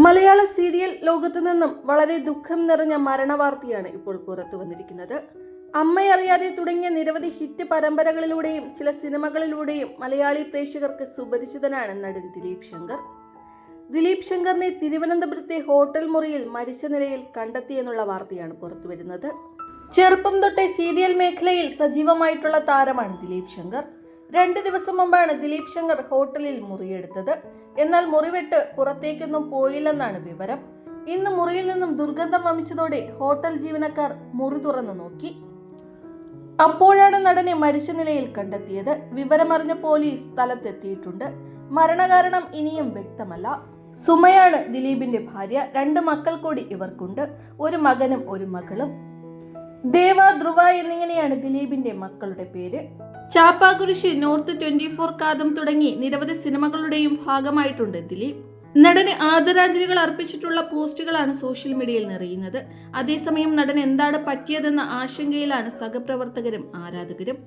മലയാള serial ലോകത്തു നിന്നും വളരെ ദുഃഖം നിറഞ്ഞ മരണവാർത്തയാണ് ഇപ്പോൾ പുറത്തു വന്നിരിക്കുന്നത്. അമ്മയറിയാതെ തുടങ്ങിയ നിരവധി ഹിറ്റ് പരമ്പരകളിലൂടെയും ചില സിനിമകളിലൂടെയും മലയാളി പ്രേക്ഷകർക്ക് സുപരിചിതനാണ് നടൻ ദിലീപ് ശങ്കർ. ദിലീപ് ശങ്കറിനെ തിരുവനന്തപുരത്തെ ഹോട്ടൽ മുറിയിൽ മരിച്ച നിലയിൽ കണ്ടെത്തിയെന്നുള്ള വാർത്തയാണ് പുറത്തു വരുന്നത്. ചെറുപ്പം തൊട്ടേ സീരിയൽ മേഖലയിൽ സജീവമായിട്ടുള്ള താരമാണ് ദിലീപ് ശങ്കർ. രണ്ട് ദിവസം മുമ്പാണ് ദിലീപ് ശങ്കർ ഹോട്ടലിൽ മുറിയെടുത്തത്. എന്നാൽ മുറിവിട്ട് പുറത്തേക്കൊന്നും പോയില്ലെന്നാണ് വിവരം. ഇന്ന് മുറിയിൽ നിന്നും ദുർഗന്ധം വമിച്ചതോടെ ഹോട്ടൽ ജീവനക്കാർ മുറി തുറന്നു നോക്കി. അപ്പോഴാണ് നടനെ മരിച്ച നിലയിൽ കണ്ടെത്തിയത്. വിവരമറിഞ്ഞ പോലീസ് സ്ഥലത്തെത്തിയിട്ടുണ്ട്. മരണകാരണം ഇനിയും വ്യക്തമല്ല. സുമയാണ് ദിലീപിന്റെ ഭാര്യ. രണ്ട് മക്കൾ കൂടി ഇവർക്കുണ്ട്. ഒരു മകനും ഒരു മകളും. ദേവ ധ്രുവ എന്നിങ്ങനെയാണ് ദിലീപിന്റെ മക്കളുടെ പേര്. Chappakurishu north twenty four Katham തുടങ്ങി നിരവധി സിനിമകളുടെയും ഭാഗമായിട്ടുണ്ട് ദിലീപ്. നടന് ആദരാഞ്ജലികൾ അർപ്പിച്ചിട്ടുള്ള പോസ്റ്റുകളാണ് സോഷ്യൽ മീഡിയയിൽ നിറയുന്നത്. അതേസമയം നടൻ എന്താണ് പറ്റിയതെന്ന ആശങ്കയിലാണ് സഹപ്രവർത്തകരും ആരാധകരും.